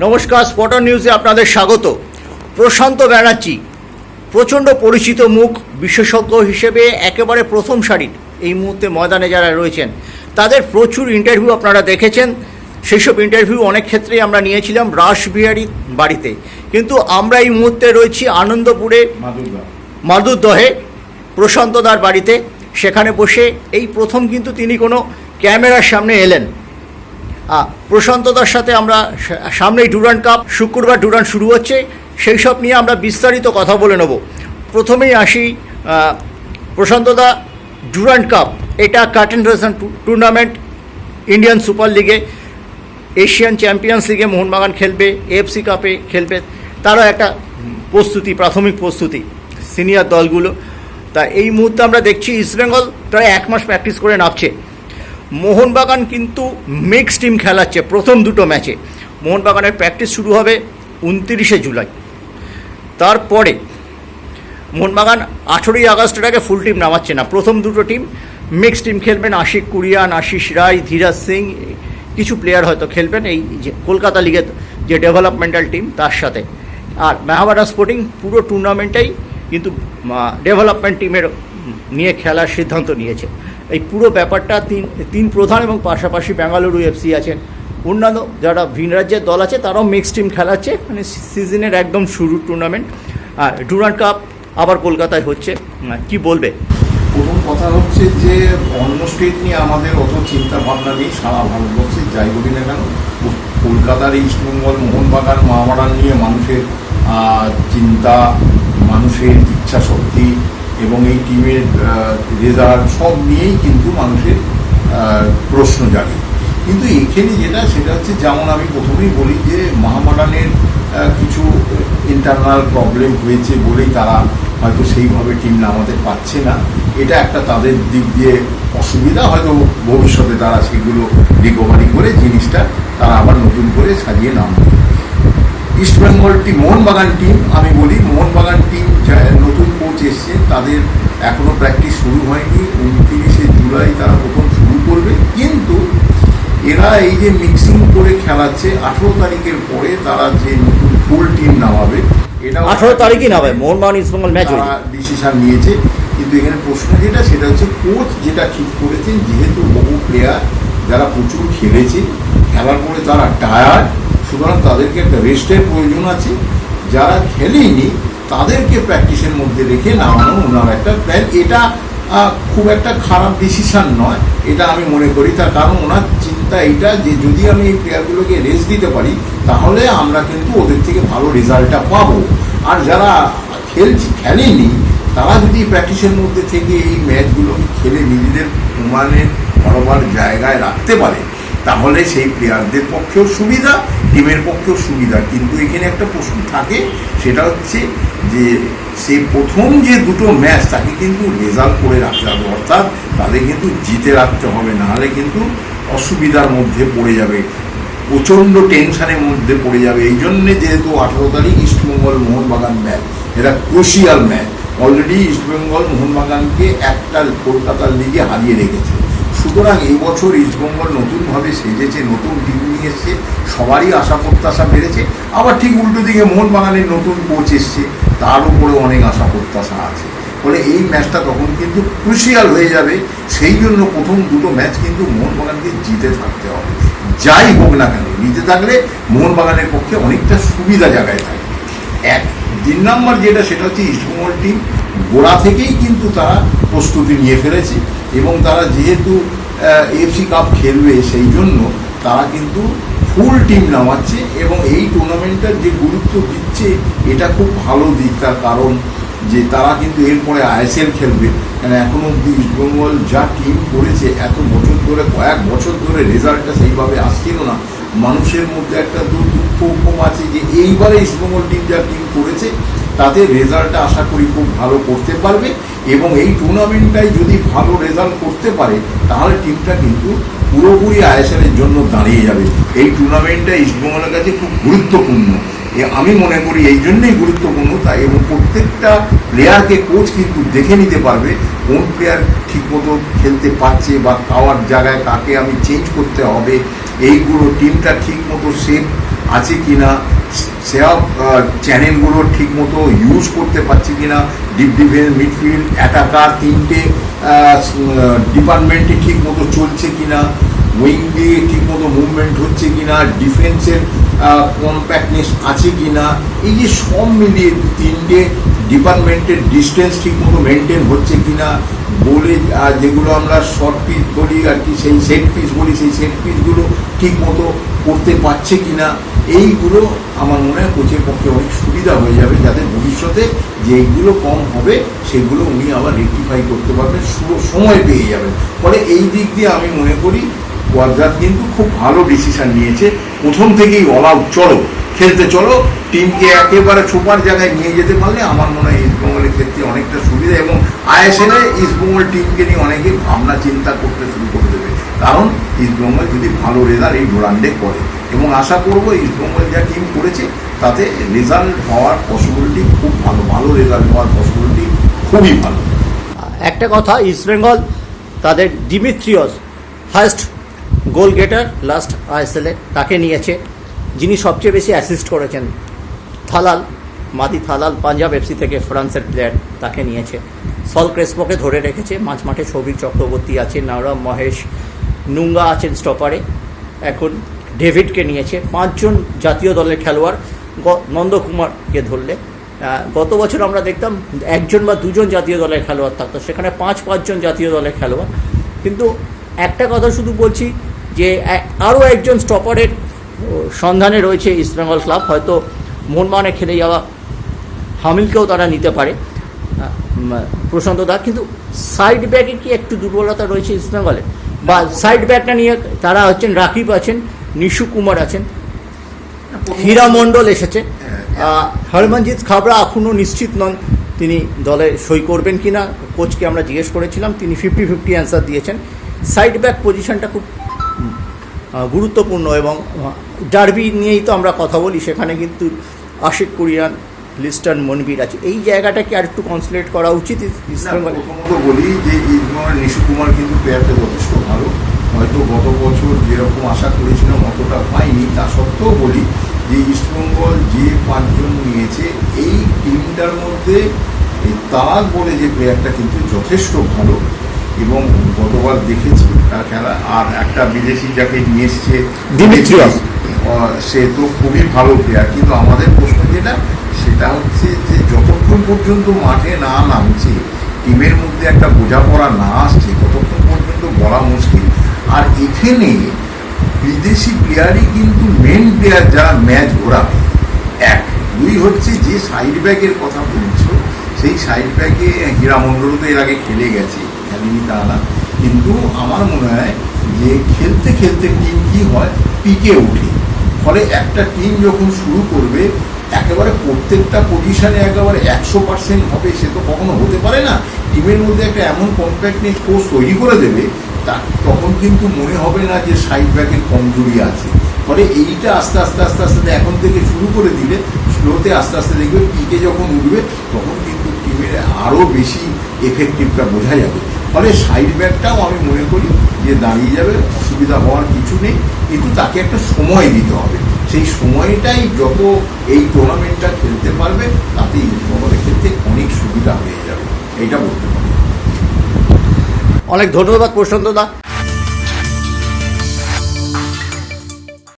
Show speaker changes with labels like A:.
A: নমস্কার স্পটার নিউজে আপনাদের স্বাগত। প্রশান্ত ব্যানার্জি প্রচণ্ড পরিচিত মুখ বিশেষজ্ঞ হিসেবে একেবারে প্রথম সারির এই মুহূর্তে ময়দানে যারা রয়েছেন তাদের প্রচুর ইন্টারভিউ আপনারা দেখেছেন। সেই সব ইন্টারভিউ অনেক ক্ষেত্রেই আমরা নিয়েছিলাম রাসবিহারী বাড়িতে। কিন্তু আমরা এই মুহূর্তে রয়েছি আনন্দপুরে মাদুরদহে। প্রশান্তদার বাড়িতে। সেখানে বসে এই প্রথম কিন্তু তিনি কোনো ক্যামেরার সামনে এলেন। প্রশান্তদার সাথে আমরা সামনেই ডুরান কাপ, শুক্রবার ডুরান শুরু হচ্ছে, সেই সব নিয়ে আমরা বিস্তারিত কথা বলে নেব। প্রথমেই আসি প্রশান্তদা, ডুরান কাপ, এটা curtain raiser tournament, Indian super লিগে, এশিয়ান চ্যাম্পিয়ন্স লিগে মোহনবাগান খেলবে এফসি কাপে খেলবে, তারও একটা প্রস্তুতি, প্রাথমিক প্রস্তুতি, সিনিয়র দলগুলো। তা এই মুহূর্তে আমরা দেখছি ইস্টবেঙ্গল প্রায় এক মাস প্র্যাকটিস করে নামছে। মোহনবাগান কিন্তু মিক্স টিম খেলাচ্ছে, প্রথম দুটো ম্যাচে মোহনবাগানের প্র্যাকটিস শুরু হবে উনতিরিশে জুলাই। তারপরে মোহনবাগান আঠেরোই আগস্টের আগে ফুল টিম নামাচ্ছে না। প্রথম দুটো টিম মিক্স টিম খেলবেন, আশিক কুরিয়ান, আশিস রায়, ধীরাজ সিং, কিছু প্লেয়ার হয়তো খেলবেন এই যে কলকাতা লিগের যে ডেভেলপমেন্টাল টিম তার সাথে। আর মেহাবাডা স্পোর্টিং পুরো টুর্নামেন্টটাই কিন্তু ডেভেলপমেন্ট টিমের নিয়ে খেলার সিদ্ধান্ত নিয়েছে। এই পুরো ব্যাপারটা তিন তিন প্রধান এবং পাশাপাশি বেঙ্গালুরু এফসি আছেন। অন্যান্য যারা ভিন রাজ্যের দল আছে, তারাও মিক্স টিম খেলাচ্ছে। মানে সিজনের একদম শুরু টুর্নামেন্ট আর ডুরান্ড কাপ আবার কলকাতায় হচ্ছে। কি বলবে?
B: প্রথম কথা হচ্ছে যে, অন্য স্টেট নিয়ে আমাদের অত চিন্তা ভাবনা নেই, সারা ভারতবর্ষে যাই বলি না কেন, কলকাতার ইস্টবেঙ্গল মোহনবাগান মহামারান নিয়ে মানুষের চিন্তা, মানুষের ইচ্ছা শক্তি এবং এই টিমের রেজাল্ট সব নিয়েই কিন্তু মানুষের প্রশ্ন জাগে। কিন্তু এখানে যেটা, সেটা হচ্ছে যেমন আমি প্রথমেই বলি যে মহামারানের কিছু ইন্টারনাল প্রবলেম হয়েছে বলেই তারা হয়তো সেইভাবে টিম নামাতে পারছে না। এটা একটা তাদের দিক দিয়ে অসুবিধা। হয়তো ভবিষ্যতে তারা সেগুলো রিকভারি করে জিনিসটা তারা আবার নতুন করে সাজিয়ে নামবে। ইস্টবেঙ্গল টিম মোহনবাগান টিম আমি বলি মোহনবাগান টিম নতুন কোচ এসছে তাদের এখনও প্র্যাকটিস শুরু হয়নি। উনত্রিশে জুলাই তারা প্রথম শুরু করবে। কিন্তু এরা এই যে মিক্সিং করে খেলাচ্ছে আঠেরো তারিখের পরে তারা যে নতুন ফুল টিম নামাবে এটা
A: আঠারো তারিখই নামে মোহনবাগান ইস্টবেঙ্গল ম্যাচ
B: ডিসিশন নিয়েছে। কিন্তু এখানে প্রশ্ন যেটা সেটা হচ্ছে কোচ যেটা ঠিক করেছেন যেহেতু বহু প্লেয়ার যারা প্রচুর খেলেছে খেলার পরে তারা টায়ার্ড সুতরাং তাদেরকে একটা রেস্টের প্রয়োজন আছে। যারা খেলেনি, তাদেরকে প্র্যাকটিসের মধ্যে রেখে নামানো ওনার একটা প্ল্যান এটা খুব একটা খারাপ ডিসিশান নয়। এটা আমি মনে করি। তার কারণ ওনার চিন্তা এইটা যে যদি আমি এই প্লেয়ারগুলোকে রেস্ট দিতে পারি, তাহলে আমরা কিন্তু ওদের থেকে ভালো রেজাল্টটা পাবো। আর যারা খেলছি, খেলেনি, তারা যদি প্র্যাকটিসের মধ্যে থেকে এই ম্যাচগুলোকে খেলে নিজেদের প্রমাণের বরাবর জায়গায় রাখতে পারে তাহলে সেই প্লেয়ারদের পক্ষেও সুবিধা টিমের পক্ষেও সুবিধা। কিন্তু এখানে একটা প্রশ্ন থাকে, সেটা হচ্ছে যে সে প্রথম যে দুটো ম্যাচ তাকে কিন্তু রেজাল্ট করে রাখতে হবে, অর্থাৎ তাদের কিন্তু জিতে রাখতে হবে, নাহলে কিন্তু অসুবিধার মধ্যে পড়ে যাবে, প্রচণ্ড টেনশনের মধ্যে পড়ে যাবে। এই জন্যে যেহেতু আঠারো তারিখ ইস্টবেঙ্গল মোহনবাগান ম্যাচ এটা crucial match already East Bengal মোহনবাগানকে একটা কলকাতার লিগে হারিয়ে রেখেছে। সুতরাং এই বছর ইস্টবেঙ্গল নতুনভাবে সেজেছে, নতুন টিম নিয়ে এসছে, সবারই আশা প্রত্যাশা বেড়েছে। আবার ঠিক উল্টো দিকে মোহনবাগানের নতুন কোচ এসছে, তার উপরে অনেক আশা প্রত্যাশা আছে। ফলে এই ম্যাচটা তখন কিন্তু ক্রুশিয়াল হয়ে যাবে। সেই জন্য প্রথম দুটো ম্যাচ কিন্তু মোহনবাগানকে জিতে থাকতে হবে। যাই হোক না কেন, জিতে থাকলে মোহনবাগানের পক্ষে অনেকটা সুবিধা জায়গায় থাকে এক, তিন নম্বর যেটা, সেটা হচ্ছে ইস্টবেঙ্গল টিম গোড়া থেকেই কিন্তু তারা প্রস্তুতি নিয়ে ফেলেছে। এবং তারা যেহেতু এফসি কাপ খেলবে, সেই জন্য তারা কিন্তু ফুল টিম নামাচ্ছে এবং এই টুর্নামেন্টটার যে গুরুত্ব দিচ্ছে, এটা খুব ভালো দিক। তার কারণ যে তারা কিন্তু এরপরে আইএসএল খেলবে। কেন এখনও অব্দি ইস্টবেঙ্গল যা টিম করেছে, এত বছর ধরে, কয়েক বছর ধরে রেজাল্টটা সেইভাবে আসছিল না। মানুষের মধ্যে একটা দু- দুঃখ কম আছে যে এইবারে ইস্টবেঙ্গল টিম যা টিম করেছে, তাতে রেজাল্টটা আশা করি খুব ভালো করতে পারবে এবং এই টুর্নামেন্টটাই যদি ভালো রেজাল্ট করতে পারে, তাহলে টিমটা কিন্তু পুরোপুরি আইএসএলের জন্য দাঁড়িয়ে যাবে। এই টুর্নামেন্টটা ইস্টবেঙ্গলের কাছে খুব গুরুত্বপূর্ণ। আমি মনে করি এই জন্যই গুরুত্বপূর্ণ, তাই এবং প্রত্যেকটা প্লেয়ারকে কোচ কিন্তু দেখে নিতে পারবে কোন প্লেয়ার ঠিকমতো খেলতে পারছে বা খাওয়ার জায়গায় কাকে আমি চেঞ্জ করতে হবে এইগুলো টিমটা ঠিকমতো সেফ আছে কিনা সেসব চ্যানেলগুলো ঠিক মতো ইউজ করতে পারছে কিনা ডিপ ডিফেন্স মিডফিল্ড অ্যাটাকার তিনটে ডিপার্টমেন্টে ঠিক মতো চলছে কি না উইং দিয়ে ঠিক মতো মুভমেন্ট হচ্ছে কি না ডিফেন্সের কম্প্যাক্টনেস আছে কি না এই যে সব মিলিয়ে তিনটে ডিপার্টমেন্টের ডিস্টেন্স ঠিক মতো মেনটেন হচ্ছে কিনা বলে আহ, যেগুলো আমরা শর্ট পিচ বলি আর কি সেই সেট পিস বলি সেই সেট পিসগুলো ঠিক মতো করতে পারছে কি না এইগুলো আমার মনে হয় কোচের পক্ষে অনেক সুবিধা হয়ে যাবে যাতে ভবিষ্যতে যেইগুলো কম হবে সেগুলো উনি আবার রেকটিফাই করতে পারবেন সময় পেয়ে যাবেন। ফলে এই দিক দিয়ে আমি মনে করি ওয়ার্দার কিন্তু খুব ভালো ডিসিশন নিয়েছে। প্রথম থেকেই অল আউট চলো। খেলতে চলো। টিমকে একেবারে সুপার জায়গায় নিয়ে যেতে পারলে আমার মনে হয় ইস্টবেঙ্গলের ক্ষেত্রে অনেকটা সুবিধা এবং আইএসএলে ইস্টবেঙ্গল টিমকে নিয়ে অনেকে ভাবনা চিন্তা করতে শুরু করে দেবে। কারণ ইস্টবেঙ্গল যদি ভালো রেজাল্ট এই ডোরান্ডে করে এবং আশা করব ইস্টবেঙ্গল যা টিম করেছে, তাতে রেজাল্ট হওয়ার পসিবিলিটি খুব ভালো ভালো রেজাল্ট হওয়ার পসিবিলিটি খুবই ভালো।
A: একটা কথা ইস্টবেঙ্গল তাদের ডিমিত্রিয়স ফার্স্ট গোল গেটার লাস্ট আইএসএলে তাকে নিয়েছে। যিনি সবচেয়ে বেশি অ্যাসিস্ট করেছেন, থালাল, মাদি থালাল, পাঞ্জাব এফসি থেকে ফ্রান্সের প্লেয়ার তাকে নিয়েছে। সল ক্রেসপোকে ধরে রেখেছে, মাঝ মাঠে সৌভিক চক্রবর্তী আছে নরম মহেশ, নুঙ্গা আছেন স্টপারে এখন ডেভিডকে নিয়েছে, পাঁচজন জাতীয় দলের খেলোয়াড় নন্দকুমারকে ধরলে। গত বছর আমরা দেখতাম একজন বা দুজন জাতীয় দলের খেলোয়াড় থাকতো, সেখানে পাঁচ, পাঁচজন জাতীয় দলের খেলোয়াড়। কিন্তু একটা কথা শুধু বলছি যে আরও একজন স্টপারের সন্ধানে রয়েছে ইস্টবেঙ্গল ক্লাব হয়তো মনমানে খেলে যাওয়া হামিলকেও তারা নিতে পারে। প্রশান্ত দা, কিন্তু সাইড ব্যাকে কি একটু দুর্বলতা রয়েছে ইস্টবেঙ্গলে বা সাইড ব্যাকটা নিয়ে তারা হচ্ছেন, রাকিব আছেন, নিশু কুমার আছেন, হীরা মণ্ডল এসেছে। হরমনজিৎ খাবড়া এখনও নিশ্চিত নন তিনি দলে সই করবেন কিনা, কোচকে আমরা জিজ্ঞেস করেছিলাম, তিনি ফিফটি ফিফটি অ্যান্সার দিয়েছেন। সাইড ব্যাক পজিশনটা খুব গুরুত্বপূর্ণ এবং ডার্বি নিয়েই তো আমরা কথা বলি সেখানে কিন্তু আশিক কুরিয়ান লিস্টার্ন মনবীর আছে। এই জায়গাটাকে আর একটু কনসেন্ট্রেট করা উচিত
B: প্রথমত বলি যে ইস্টবেঙ্গল নিশু কুমার কিন্তু প্লেয়ারটা যথেষ্ট ভালো। হয়তো গত বছর যেরকম আশা করেছিলাম অতটা পাইনি। তা সত্ত্বেও বলি যে ইস্টবেঙ্গল যে পাঁচজন নিয়েছে এই টিমটার মধ্যে এই তারাক বলে যে প্লেয়ারটা কিন্তু যথেষ্ট ভালো। এবং গতবার দেখেছি তার খেলা। আর একটা বিদেশি যাকে নিয়ে এসছে
A: দিমিত্রিয়স।
B: সে তো খুবই ভালো প্লেয়ার কিন্তু আমাদের প্রশ্ন যেটা সেটা হচ্ছে যে যতক্ষণ পর্যন্ত মাঠে না নামছে টিমের মধ্যে একটা বোঝাপড়া না আসছে ততক্ষণ পর্যন্ত বলা মুশকিল। আর এখানে বিদেশি প্লেয়ারই কিন্তু মেন প্লেয়ার যারা ম্যাচ ঘোরাবে। এক দুই হচ্ছে যে সাইড ব্যাকের কথা বলছো সেই সাইড ব্যাকে হীরামণ্ডল তো এর আগে খেলে গেছে খেলেনি তা না কিন্তু আমার মনে হয় যে খেলতে খেলতে টিম কি হয়? পিকে উঠে ফলে একটা টিম যখন শুরু করবে, একেবারে প্রত্যেকটা পজিশনে একেবারে একশো পার্সেন্ট হবে, সে তো কখনো হতে পারে না। টিমের মধ্যে একটা এমন কম্প্যাক্টনেস কোর্স তৈরি করে দেবে, তা তখন কিন্তু মনে হবে না যে সাইড ব্যাকের কমজোরি আছে। ফলে এইটা আস্তে আস্তে আস্তে আস্তে এখন থেকে শুরু করে দিলে, স্লোতে আস্তে আস্তে দেখবে পিকে যখন উঠবে, তখন কিন্তু টিমের আরও বেশি এফেক্টিভটা বোঝা যাবে। ফলে সাইড ব্যাগটাও আমি মনে করি যে দাঁড়িয়ে যাবে, অসুবিধা হওয়ার কিছু নেই, কিন্তু তাকে একটা সময় দিতে হবে। সেই সময়টাই যত এই টুর্নামেন্টটা খেলতে পারবে তাতে ইস্টবেঙ্গলের ক্ষেত্রে অনেক সুবিধা হয়ে যাবে এটা বলতে পারি।
A: অনেক ধন্যবাদ প্রশান্ত দা।